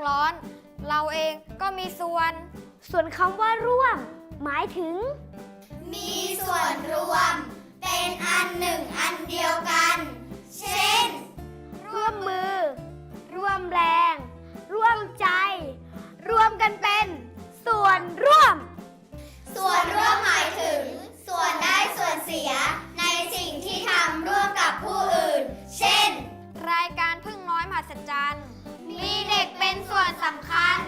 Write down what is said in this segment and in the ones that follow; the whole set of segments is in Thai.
รที่โลกร้อน เราเองก็มีส่วน ส่วนคำว่าร่วม หมายถึง มีส่วนรวม เป็นอันหนึ่งอันเดียวกัน เช่น ร่วมมือ ร่วมแรง ร่วมใจ รวมกันเป็น ส่วนร่วม ส่วนร่วมหมายถึง ส่วนได้ส่วนเสีย ในสิ่งที่ทำร่วมกับผู้อื่น เช่น รายการพึ่งน้อยมหัศจรรย์ มีเด็กเป็นส่วนสำคัญ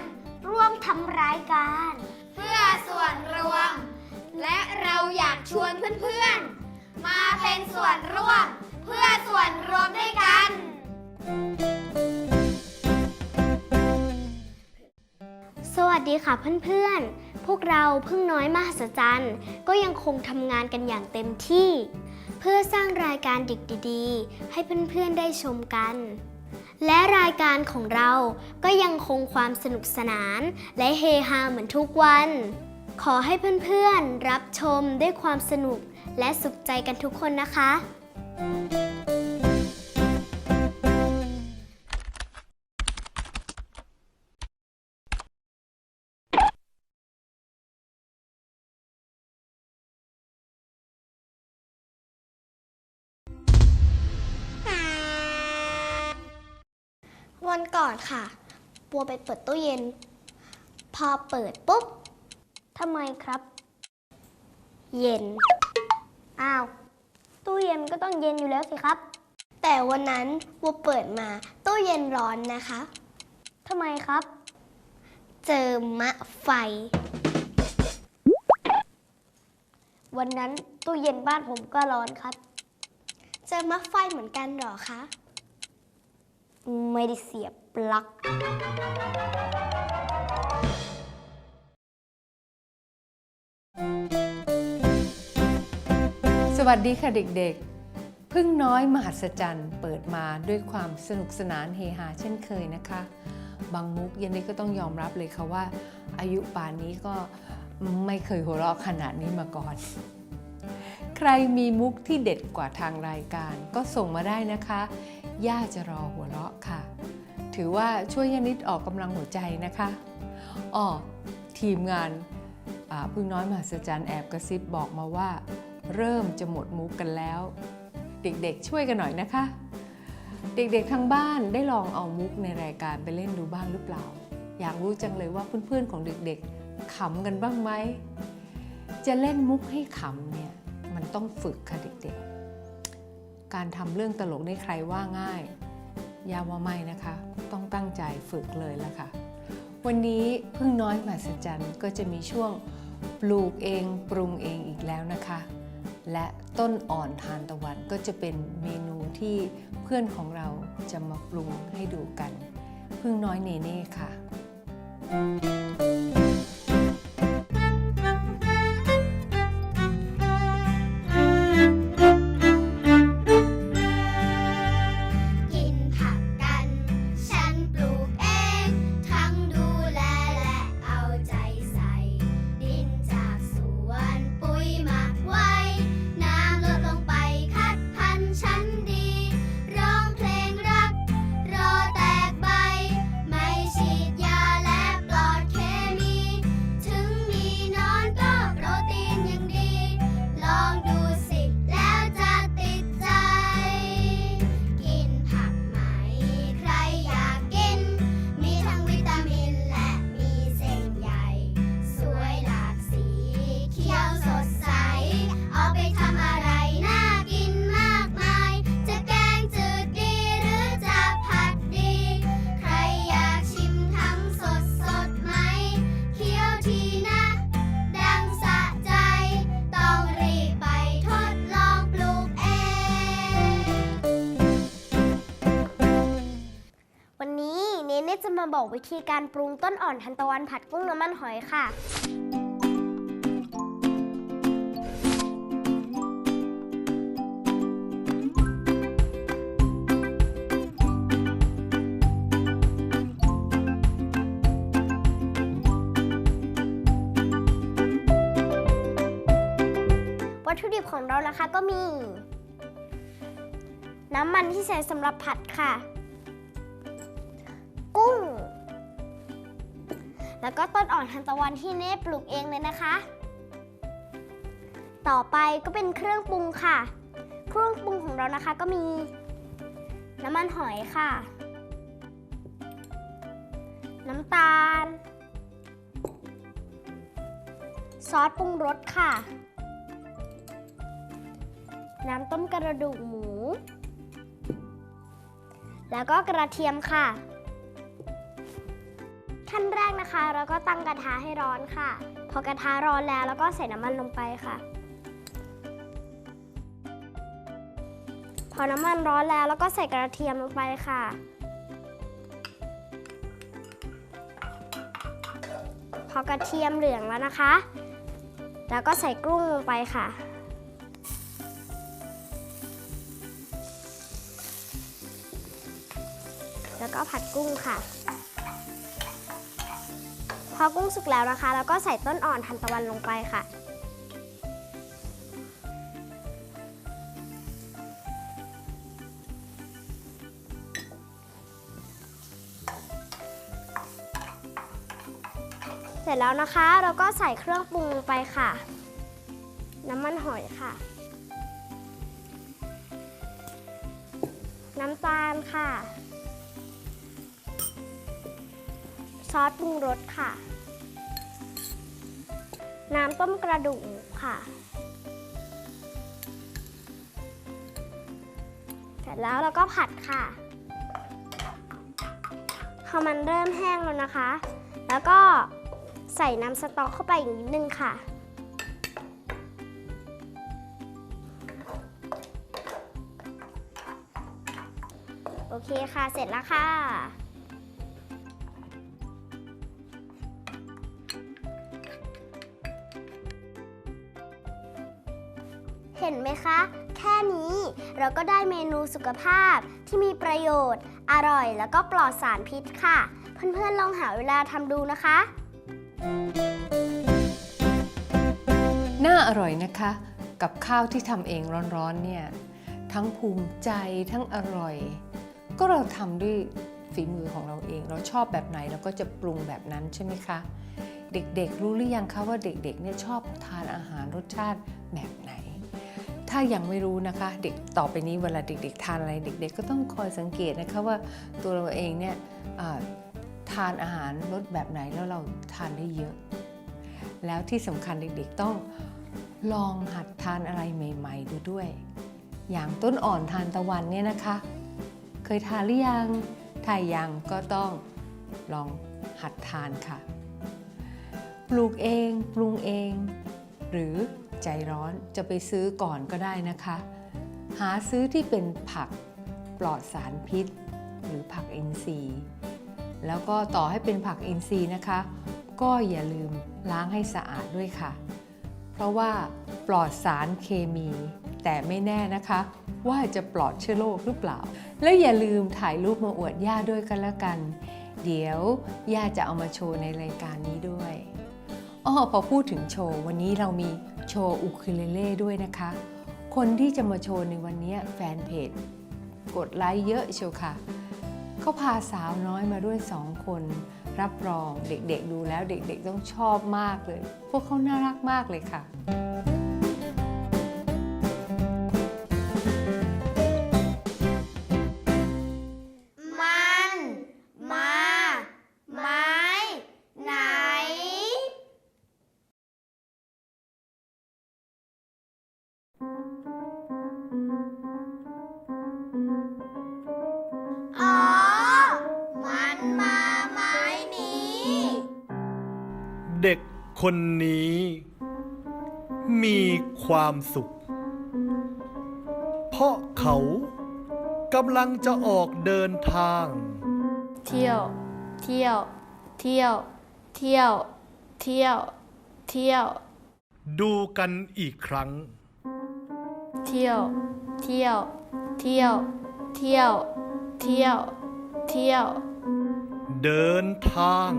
ร่วมทำรายการเพื่อส่วนรวม และเราอยากชวนเพื่อนๆ มาเป็นส่วนร่วม เพื่อส่วนรวมด้วยกัน สวัสดีค่ะเพื่อนๆ พวกเราพึ่งน้อยมหัศจรรย์ ก็ยังคงทำงานกันอย่างเต็มที่ เพื่อสร้างรายการเด็กดีๆ ให้เพื่อนๆได้ชมกัน และรายการของเราก็ยังคงความสนุกสนาน และเฮฮาเหมือนทุกวัน ขอให้เพื่อนๆ รับชมด้วยความสนุกและสุขใจกันทุกคนนะคะ วันก่อนค่ะ บัวไปเปิดตู้เย็น พอเปิดปุ๊บทำไมครับ เย็น อ้าว ตู้เย็นก็ต้องเย็นอยู่แล้วสิครับ แต่วันนั้นบัวเปิดมาตู้เย็นร้อนนะคะทำไมครับ เจอมะไฟ วันนั้นตู้เย็นบ้านผมก็ร้อนครับ เจอมะไฟเหมือนกันหรอคะ ไม่ได้เสียบปลั๊กสวัสดีค่ะเด็กๆ พึ่งน้อยมหัศจรรย์เปิดมาด้วยความสนุกสนานเฮฮาเช่นเคยนะคะ บางมุกยันนี้ก็ต้องยอมรับเลยค่ะว่า อายุป่านนี้ก็ไม่เคยหัวเราะขนาดนี้มาก่อน รมีมุกที่เด็ดกว่าทางรายการ ก็ส่งมาได้นะคะ ย่าจะรอหัวเราะค่ะ ถือว่าช่วยยานิดออกกำลังหัวใจนะคะอ๋อทีมงานพึ่งน้อยมหัศจรรย์แอบกระซิบบอกมาว่า เริ่มจะหมดมุกกันแล้ว เด็กๆช่วยกันหน่อยนะคะ เด็กๆทางบ้านได้ลองเอามุกในรายการไปเล่นดูบ้างหรือเปล่า อยากรู้จังเลยว่าเพื่อนๆของเด็กๆขำกันบ้างไหมจะเล่นมุกให้ขำเนี่ย มันต้องฝึกค่ะเด็กๆ การทำเรื่องตลกได้ใครว่าง่าย ยาว่าไม่นะคะ ต้องตั้งใจฝึกเลยละค่ะ วันนี้พึ่งน้อยมหัศจรรย์ก็จะมีช่วงปลูกเองปรุงเองอีกแล้วนะคะ และต้นอ่อนทานตะวันก็จะเป็นเมนูที่เพื่อนของเราจะมาปรุงให้ดูกัน พึ่งน้อยเนเน่ค่ะ บอกวิธีการปรุงต้นอ่อนทันตะวันผัดกุ้งน้ำมันหอยค่ะ วัตถุดิบของเรานะคะก็มี น้ำมันที่ใช้สำหรับผัดค่ะ กุ้ง แล้วก็ต้นอ่อนทานตะวันที่เน่ปลูกเองเลยนะคะ ต่อไปก็เป็นเครื่องปรุงค่ะ เครื่องปรุงของเรานะคะก็มี น้ำมันหอยค่ะ น้ำตาล ซอสปรุงรสค่ะ น้ำต้มกระดูกหมู แล้วก็กระเทียมค่ะขั้นแร นะคะเราก็ตั้งกระทะให้ร้อนค่ะ พอกระทะร้อนแล้วเราก็ใส่น้ำมันลงไปค่ะ พอน้ำมันร้อนแล้วเราก็ใส่กระเทียมลงไปค่ะ พอกระเทียมเหลืองแล้วนะคะ แล้วก็ใส่กุ้งลงไปค่ะแล้วก็ผัดกุ้งค่ะ อกุ้งสุกแล้วนะคะ แล้วก็ใส่ต้นอ่อนทันตะวันลงไปค่ะ เสร็จแล้วนะคะ เราก็ใส่เครื่องปรุงลงไปค่ะ น้ำมันหอยค่ะ น้ำตาลค่ะซอสปรุงรสค่ะ น้ำต้มกระดูกค่ะ เสร็จแล้วเราก็ผัดค่ะพอมันเริ่มแห้งแล้วนะคะ แล้วก็ใส่น้ำสต๊อกเข้าไปอีกนิดนึงค่ะ โอเคค่ะ เสร็จแล้วค่ะ เห็นไหมคะ แค่นี้เราก็ได้เมนูสุขภาพที่มีประโยชน์ อร่อยแล้วก็ปลอดสารพิษค่ะ เพื่อนๆลองหาเวลาทำดูนะคะ น่าอร่อยนะคะ กับข้าวที่ทำเองร้อนๆเนี่ย ทั้งภูมิใจทั้งอร่อย ก็เราทำด้วยฝีมือของเราเอง เราชอบแบบไหนเราก็จะปรุงแบบนั้นใช่ไหมคะ เด็กๆ รู้หรือยังคะว่าเด็กๆเนี่ยชอบทานอาหารรสชาติแบบไหน ถ้ายังไม่รู้นะคะ เด็กต่อไปนี้เวลาเด็ก ๆ ทานอะไรเด็ก ๆ ก็ต้องคอยสังเกตนะคะว่าตัวเราเองเนี่ยทานอาหารรสแบบไหนแล้วเราทานได้เยอะ แล้วที่สำคัญเด็ก ๆ ต้องลองหัดทานอะไรใหม่ ๆ ดูด้วย อย่างต้นอ่อนทานตะวันเนี่ยนะคะ เคยทานหรือยังถ้ายังก็ต้องลองหัดทานค่ะ ปลูกเอง ปรุงเอง หรือ ใจร้อนจะไปซื้อก่อนก็ได้นะคะ หาซื้อที่เป็นผักปลอดสารพิษ หรือผักอินทรีย์ แล้วก็ต่อให้เป็นผักอินทรีย์นะคะ ก็อย่าลืมล้างให้สะอาดด้วยค่ะ เพราะว่าปลอดสารเคมี แต่ไม่แน่นะคะ ว่าจะปลอดเชื้อโรคหรือเปล่า แล้วอย่าลืมถ่ายรูปมาอวดย่าด้วยกันล้วกัน เดี๋ยวย่าจะเอามาโชว์ในรายการนี้ด้วยอ้อพอพูดถึงโชว์ วันนี้เรามี โชว์อุคิเลเล่ด้วยนะคะ คนที่จะมาโชว์ในวันนี้แฟนเพจ กดไลค์เยอะเชียวค่ะ เขาพาสาวน้อยมาด้วยสองคน รับรองเด็กๆดูแล้วเด็กๆต้องชอบมากเลย พวกเขาน่ารักมากเลยค่ะ เด็กคนนี้ มีความสุข เพราะเขากำลังจะออกเดินทาง เที่ยว เที่ยว เที่ยว เที่ยว เที่ยว เที่ยว ดูกันอีกครั้ง เที่ยว เที่ยว เที่ยว เที่ยว เที่ยว เที่ยว เดินทาง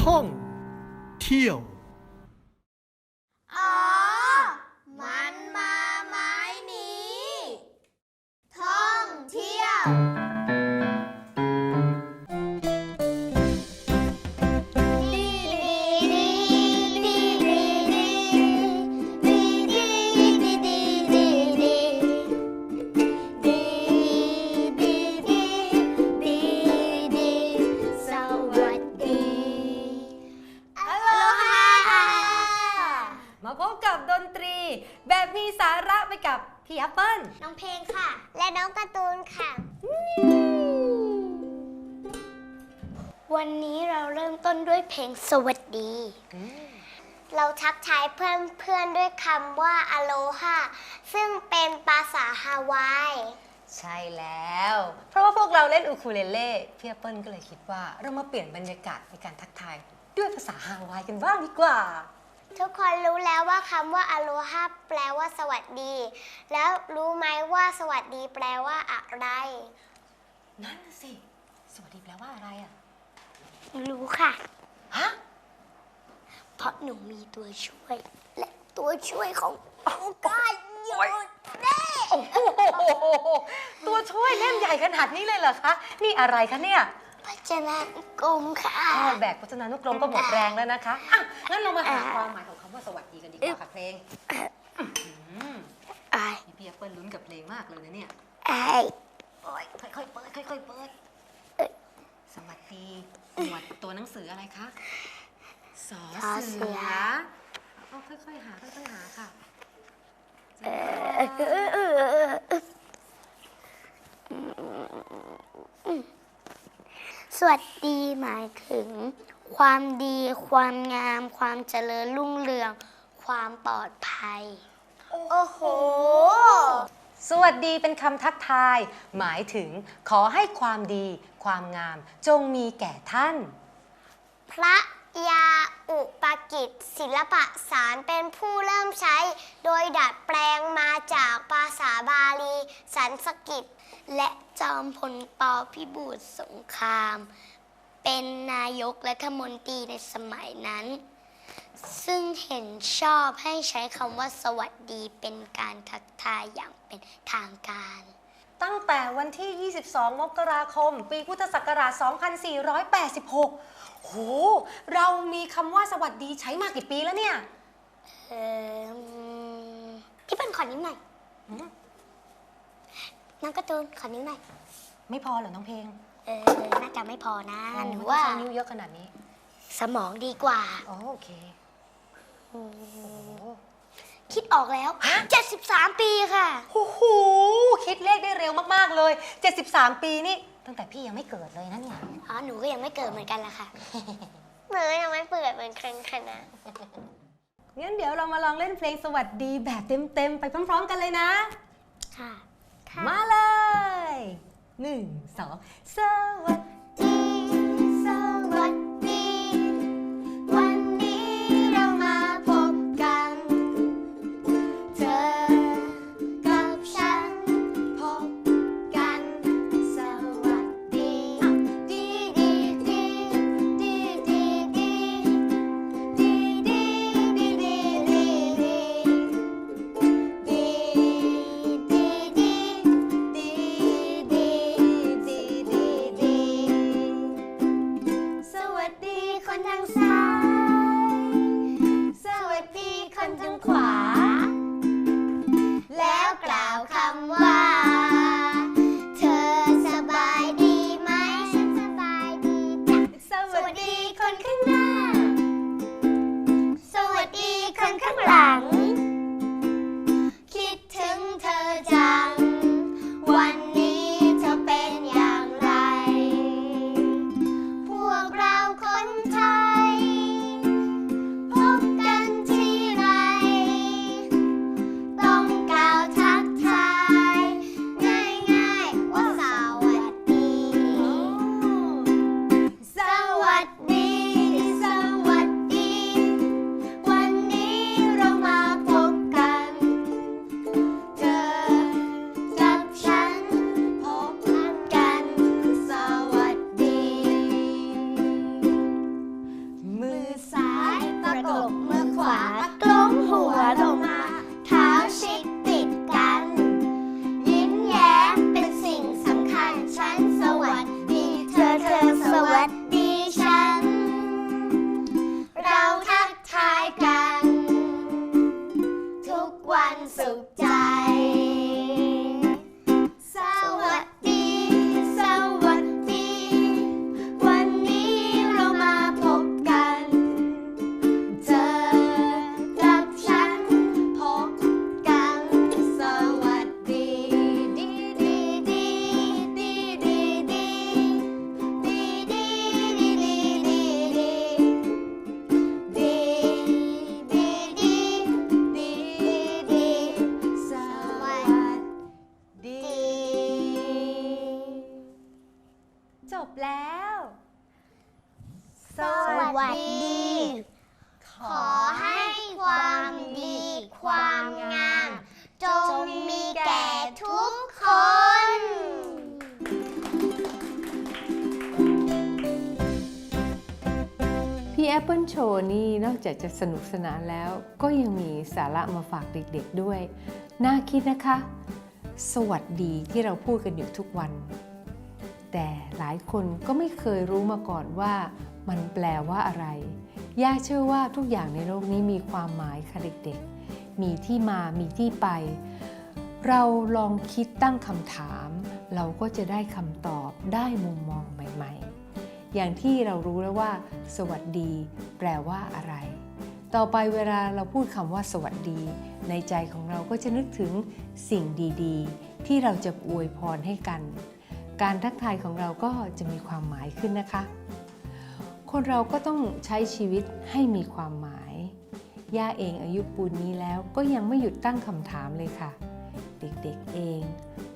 ท่อง เที่ยว อ๋อ มันมาไม้นี้ ท่องเที่ยว วันนี้เราเริ่มต้นด้วยเพลงสวัสดี เราทักทายเพื่อนเพื่อนๆด้วยคำว่าอโลฮาซึ่งเป็นภาษาฮาวาย ใช่แล้ว เพราะว่าพวกเราเล่นอูคูเลเล่พี่แอปเปิ้ลก็เลยคิดว่า เรามาเปลี่ยนบรรยากาศในการทักทายด้วยภาษาฮาวายกันบ้างดีกว่า ทุกคนรู้แล้วว่าคำว่าอโลฮาแปลว่าสวัสดี แล้วรู้ไหมว่าสวัสดีแปลว่าอะไร นั่นน่ะสิ สวัสดีแปลว่าอะไรอะ รู้ค่ะ ฮะ เพราะหนูมีตัวช่วย และตัวช่วยขององค์การอยู่นี่โอ้โหตัวช่วยเล่มใหญ่ขนาดนี้เลยเหรอคะ นี่อะไรคะเนี่ยพจนากรมค่ะแค่แบกพจนานุกรมก็หมดแรงแล้วนะคะอะงั้นเรามาหาความหมายของคำว่าสวัสดีกันดีกว่าค่ะเพลงอื้อหือไอ้นี่พี่แอปเปิ้ลลุ้นกับเพลงมากเลยนะเนี่ยไอ้โอ้ยค่อยๆเปิดค่อยๆเปิด สวัสดีหมวดตัวหนังสืออะไรคะสอเสือเอาค่อยๆหาค่อยๆหาค่ะสวัสดีหมายถึง ความดี ความงาม ความเจริญรุ่งเรือง ความปลอดภัย โอ้โห สวัสดีเป็นคำทักทาย หมายถึงขอให้ความดี ความงาม จงมีแก่ท่าน พระยาอุปกิจศิลปะสารเป็นผู้เริ่มใช้ โดยดัดแปลงมาจากภาษาบาลี สันสกฤตและจอมพลปพิบูลสงคราม เป็นนายกรัฐมนตรีในสมัยนั้น ซึ่งเห็นชอบให้ใช้คำว่าสวัสดีเป็นการทักทายอย่างเป็นทางการ ตั้งแต่วันที่ 22 มกราคม ปีพุทธศักราช 2486 โห เรามีคำว่าสวัสดีใช้มากี่ปีแล้วเนี่ย เออพี่เปิ้ลขอนิ้วหน่อยหืม น้องการ์ตูนขอนิ้วหน่อย ไม่พอเหรอน้องเพลงเออ น่าจะไม่พอนะหนูไม่ว่าต้องใช้นิ้วเยอะขนาดนี้ สมองดีกว่า อ๋อโอเค คิดออกแล้ว73 ปีค่ะ โอ้โหคิดเลขได้เร็วมากๆเลย 73 ปีนี่ ตั้งแต่พี่ยังไม่เกิดเลยนะเนี่ย อ๋อ หนูก็ยังไม่เกิดเหมือนกันละค่ะหนูยังไม่เปิดเหมือนกันค่ะนะ งั้นเดี๋ยวเรามาลองเล่นเพลงสวัสดีแบบเต็มๆ ไปพร้อมๆกันเลยนะ ค่ะ มาเลยหนึ่งสองสวัสดีส อกจากจะสนุกสนานแล้ว ก็ยังมีสาระมาฝากเด็กๆด้วย น่าคิดนะคะ สวัสดีที่เราพูดกันอยู่ทุกวัน แต่หลายคนก็ไม่เคยรู้มาก่อนว่ามันแปลว่าอะไรย่าเชื่อว่าทุกอย่างในโลกนี้มีความหมายค่ะเด็กๆ มีที่มามีที่ไป เราลองคิดตั้งคำถาม เราก็จะได้คำตอบได้มุมมองใหม่ๆ อย่างที่เรารู้แล้วว่า สวัสดี แปลว่าอะไร ต่อไปเวลาเราพูดคำว่าสวัสดี ในใจของเราก็จะนึกถึงสิ่งดีๆ ที่เราจะอวยพรให้กัน การทักทายของเราก็จะมีความหมายขึ้นนะคะ คนเราก็ต้องใช้ชีวิตให้มีความหมาย ย่าเองอายุปูนนี้แล้วก็ยังไม่หยุดตั้งคำถามเลยค่ะ เด็กๆเอง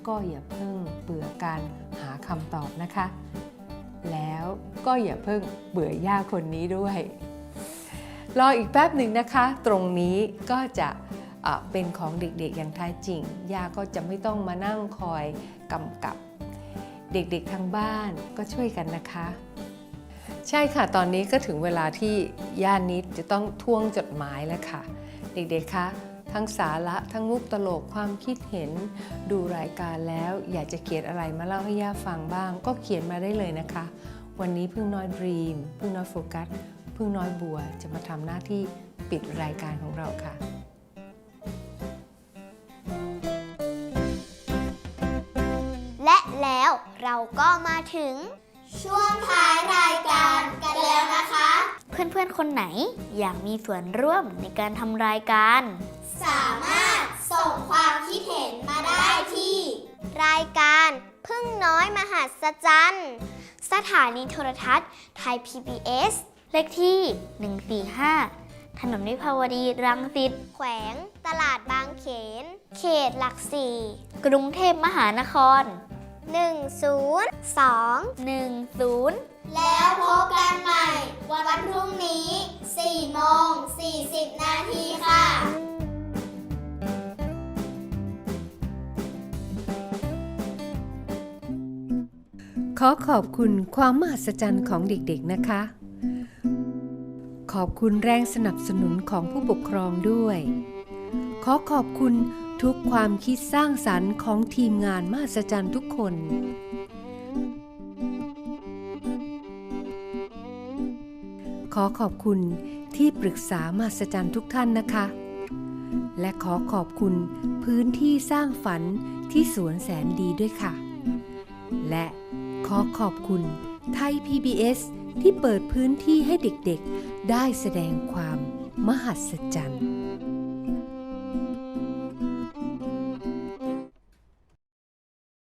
ก็อย่าเพิ่งเบื่อการหาคำตอบนะคะ แล้วก็อย่าเพิ่งเบื่อย่าคนนี้ด้วย รออีกแป๊บหนึ่งนะคะ ตรงนี้ก็จะเป็นของเด็กๆอย่างแท้จริง ย่าก็จะไม่ต้องมานั่งคอยกำกับ เด็กๆทางบ้านก็ช่วยกันนะคะ ใช่ค่ะ ตอนนี้ก็ถึงเวลาที่ย่านิดจะต้องท่วงจดหมายแล้วค่ะ เด็กๆคะทั้งสาระทั้งมุกตลกความคิดเห็น ดูรายการแล้วอยากจะเขียนอะไรมาเล่าให้ย่าฟังบ้าง ก็เขียนมาได้เลยนะคะ วันนี้พึ่งน้อยดรีมพึ่งน้อยโฟกัส พึ่งน้อยบัวจะมาทำหน้าที่ปิดรายการของเราค่ะและแล้วเราก็มาถึง ช่วงท้ายรายการกันแล้วนะคะ เพื่อนๆ คนไหนอยากมีส่วนร่วมในการทำรายการ สามารถส่งความคิดเห็นมาได้ที่ รายการพึ่งน้อยมหัศจรรย์ สถานีโทรทัศน์ไทย PBS เลขที่ 145 ถนนวิภาวดีรังสิต แขวงตลาดบางเขน เขตหลักสี่กรุงเทพมหานคร 102 10 แล้วพบกันใหม่ วันพรุ่งนี้4โมง40 นาทีค่ะขอขอบคุณความมหัศจรรย์ของเด็กๆนะคะ ขอบคุณแรงสนับสนุนของผู้ปกครองด้วย ขอขอบคุณทุกความคิดสร้างสรรค์ของทีมงานมหัศจรรย์ทุกคน ขอขอบคุณที่ปรึกษามหัศจรรย์ทุกท่านนะคะ และขอขอบคุณพื้นที่สร้างฝันที่สวนแสนดีด้วยค่ะ และขอขอบคุณไทย PBS ที่เปิดพื้นที่ให้เด็กๆ ได้แสดงความมหัศจรรย์